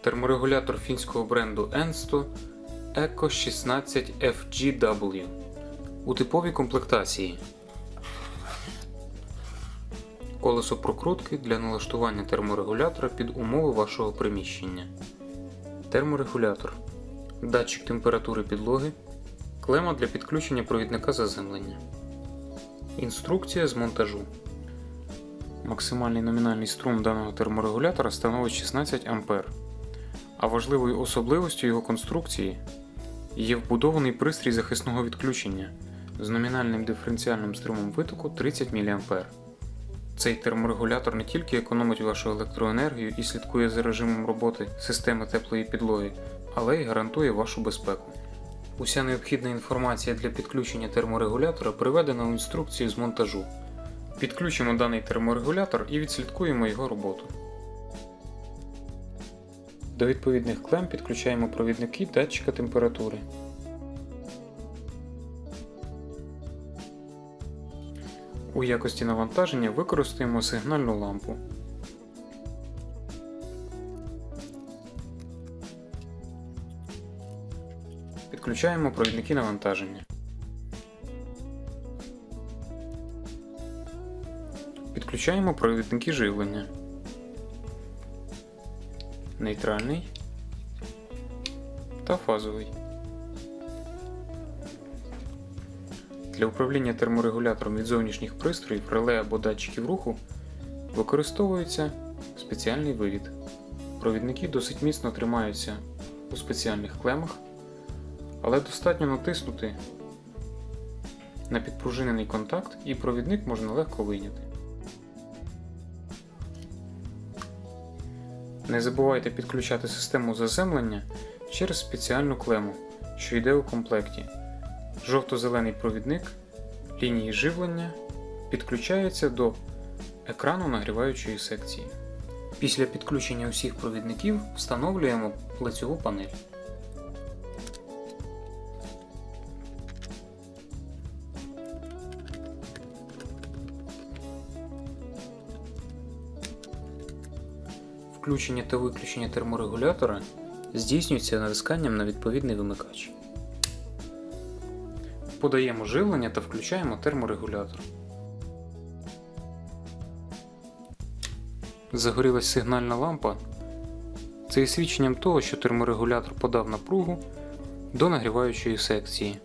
терморегулятор фінського бренду Ensto Eco 16 FGW у типовій комплектації. Колесо прокрутки для налаштування терморегулятора під умови вашого приміщення. Терморегулятор. Датчик температури підлоги. Клема для підключення провідника заземлення. Інструкція з монтажу. Максимальний номінальний струм даного терморегулятора становить 16 А. А важливою особливостю його конструкції є вбудований пристрій захисного відключення з номінальним диференціальним струмом витоку 30 мА. Цей терморегулятор не тільки економить вашу електроенергію і слідкує за режимом роботи системи теплої підлоги, але й гарантує вашу безпеку. Уся необхідна інформація для підключення терморегулятора приведена у інструкції з монтажу. Підключимо даний терморегулятор і відслідкуємо його роботу. До відповідних клем підключаємо провідники датчика температури. У якості навантаження використаємо сигнальну лампу. Підключаємо провідники навантаження. Підключаємо провідники живлення. Нейтральний та фазовий. Для управління терморегулятором від зовнішніх пристроїв, реле або датчиків руху використовується спеціальний вивід. Провідники досить міцно тримаються у спеціальних клемах, але достатньо натиснути на підпружинений контакт і провідник можна легко вийняти. Не забувайте підключати систему заземлення через спеціальну клему, що йде у комплекті. Жовто-зелений провідник лінії живлення підключається до екрану нагріваючої секції. Після підключення усіх провідників встановлюємо лицьову панель. Включення та виключення терморегулятора здійснюється натисканням на відповідний вимикач. Подаємо живлення та включаємо терморегулятор. Загорілась сигнальна лампа. Це є свідченням того, що терморегулятор подав напругу до нагріваючої секції.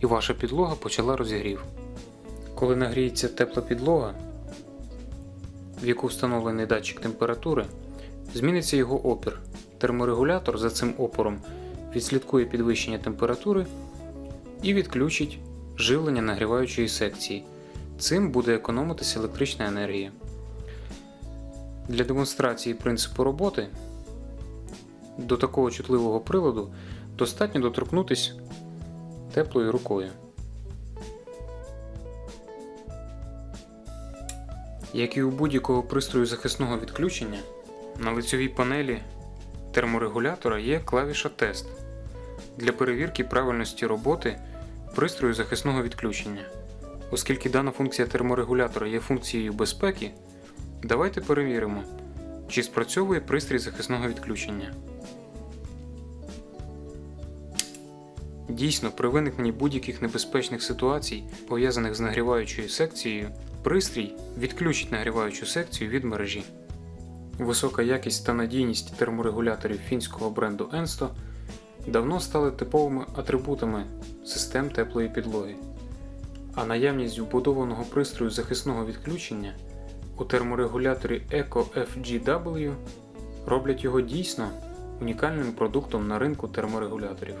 І ваша підлога почала розігрів. Коли нагріється тепла підлога, в яку встановлений датчик температури, зміниться його опір. Терморегулятор за цим опором відслідкує підвищення температури і відключить живлення нагріваючої секції. Цим буде економитися електрична енергія. Для демонстрації принципу роботи до такого чутливого приладу достатньо доторкнутися теплою рукою. Як і у будь-якого пристрою захисного відключення, на лицьовій панелі терморегулятора є клавіша Тест для перевірки правильності роботи пристрою захисного відключення. Оскільки дана функція терморегулятора є функцією безпеки, давайте перевіримо, чи спрацьовує пристрій захисного відключення. Дійсно, при виникненні будь-яких небезпечних ситуацій, пов'язаних з нагріваючою секцією, пристрій відключить нагріваючу секцію від мережі. Висока якість та надійність терморегуляторів фінського бренду Ensto давно стали типовими атрибутами систем теплої підлоги, а наявність вбудованого пристрою захисного відключення у терморегуляторі Eco FGW роблять його дійсно унікальним продуктом на ринку терморегуляторів.